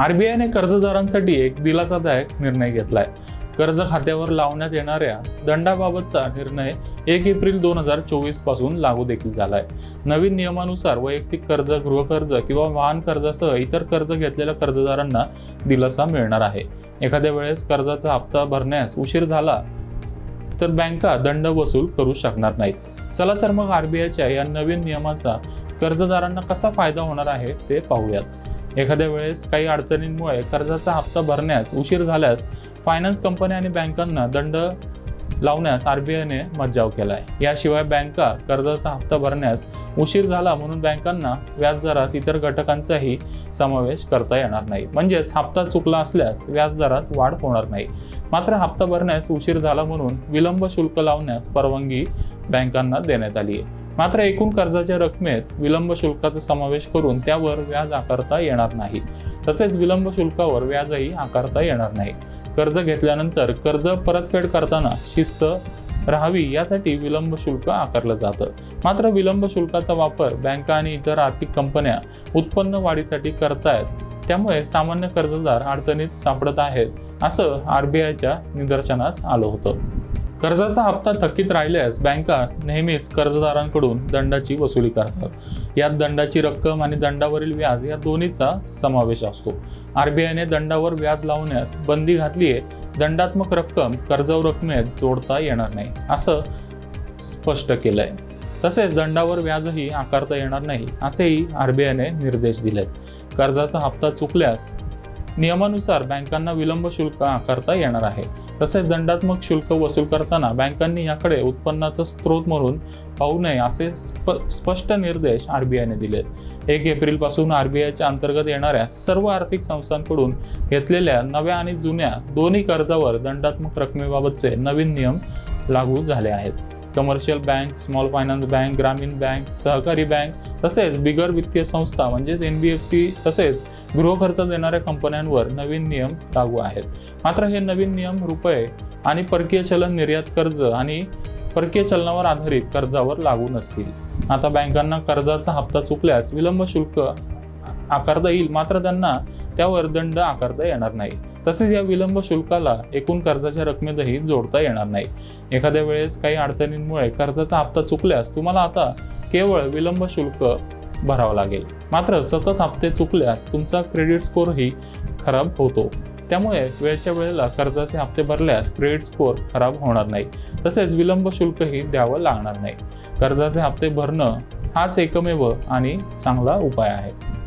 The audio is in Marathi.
आरबीआयने कर्जदारांसाठी एक दिलासादायक निर्णय घेतलाय. कर्ज खात्यावर लावण्यात येणाऱ्या दंडाबाबतचा निर्णय एक एप्रिल दोन हजार चोवीसपासून लागू देखील झालाय. नवीन नियमानुसार वैयक्तिक कर्ज गृहकर्ज किंवा वाहन कर्जासह इतर कर्ज घेतलेल्या कर्जदारांना दिलासा मिळणार आहे. एखाद्या वेळेस कर्जाचा हप्ता भरण्यास उशीर झाला तर बँका दंड वसूल करू शकणार नाहीत. चला तर मग आरबीआयच्या या नवीन नियमाचा कर्जदारांना कसा फायदा होणार आहे ते पाहूयात. एखाद्या वेळेस काही अडचणींमुळे कर्जाचा हप्ता भरण्यास उशीर झाल्यास फायनान्स कंपन्या आणि बँकांना दंड लावण्यास आरबीआयने मज्जाव आहे याशिवाय बँका कर्जाचा हप्ता भरण्यास उशीर झाला म्हणून बँकांना व्याजदरात इतर घटकांचाही समावेश करता येणार नाही. म्हणजेच हप्ता चुकला असल्यास व्याजदरात वाढ होणार नाही. मात्र हप्ता भरण्यास उशीर झाला म्हणून विलंब शुल्क लावण्यास परवानगी बँकांना देण्यात आली आहे मात्र एकूण कर्जाच्या रकमेत विलंब शुल्काचा समावेश करून त्यावर व्याज आकारता येणार नाही. तसेच विलंब शुल्कावर व्याजही आकारता येणार नाही. कर्ज घेतल्यानंतर कर्ज परतफेड करताना शिस्त राहावी यासाठी विलंब शुल्क आकारलं जातं. मात्र विलंब शुल्काचा वापर बँका आणि इतर आर्थिक कंपन्या उत्पन्न वाढीसाठी करतायत. त्यामुळे सामान्य कर्जदार अडचणीत सापडत आहेत असं आरबीआयच्या निदर्शनास आलं होतं. कर्जाचा हप्ता थकीत राहिल्यास बँका नेहमीच कर्जदारांकडून दंडाची वसुली करतात. यात दंडाची रक्कम आणि दंडावरील व्याज या दोन्हीचा समावेश असतो. आरबीआयने दंडावर व्याज लावण्यास बंदी घातली आहे दंडात्मक रक्कम कर्जावर रकमेत जोडता येणार नाही असं स्पष्ट केलं आहे तसेच दंडावर व्याजही आकारता येणार नाही असेही आरबीआयने निर्देश दिलेत. कर्जाचा हप्ता चुकल्यास नियमानुसार बँकांना विलंब शुल्क आकारता येणार आहे. तसेच दंडात्मक शुल्क वसूल करताना बँकांनी याकडे उत्पन्नाचा स्रोत म्हणून पाहू नये असे स्प स्पष्ट निर्देश आर बी आयने दिलेत. एक एप्रिलपासून आर बी आयच्या अंतर्गत येणाऱ्या सर्व आर्थिक संस्थांकडून घेतलेल्या नव्या आणि जुन्या दोन्ही कर्जावर दंडात्मक रकमेबाबतचे नवीन नियम लागू झाले आहेत. Commercial bank small finance bank ग्रामीण बँक सहकारी बँक तसेच बिगर वित्तीय संस्था म्हणजेच एन बी एफ सी तसेच गृहखर्च देणाऱ्या कंपन्यांवर नवीन नियम लागू आहेत. मात्र हे नवीन नियम रुपये आणि परकीय चलन निर्यात कर्ज आणि परकीय चलनावर आधारित कर्जावर लागू नसतील. आता बँकांना कर्जाचा हप्ता चुकल्यास विलंब शुल्क आकारता येईल मात्र त्यांना त्यावर दंड आकारता येणार नाही. तसेच या विलंब शुल्काला एकूण कर्जाच्या रकमेतही जोडता येणार नाही. एखाद्या वेळेस काही अडचणींमुळे कर्जाचा हप्ता चुकल्यास तुम्हाला आता केवळ विलंब शुल्क भरावं लागेल. मात्र सतत हप्ते चुकल्यास तुमचा क्रेडिट स्कोरही खराब होतो. त्यामुळे वेळच्या वेळेला कर्जाचे हप्ते भरल्यास क्रेडिट स्कोअर खराब होणार नाही. तसेच विलंब शुल्कही द्यावं लागणार नाही. कर्जाचे हप्ते भरणं हाच एकमेव आणि चांगला उपाय आहे.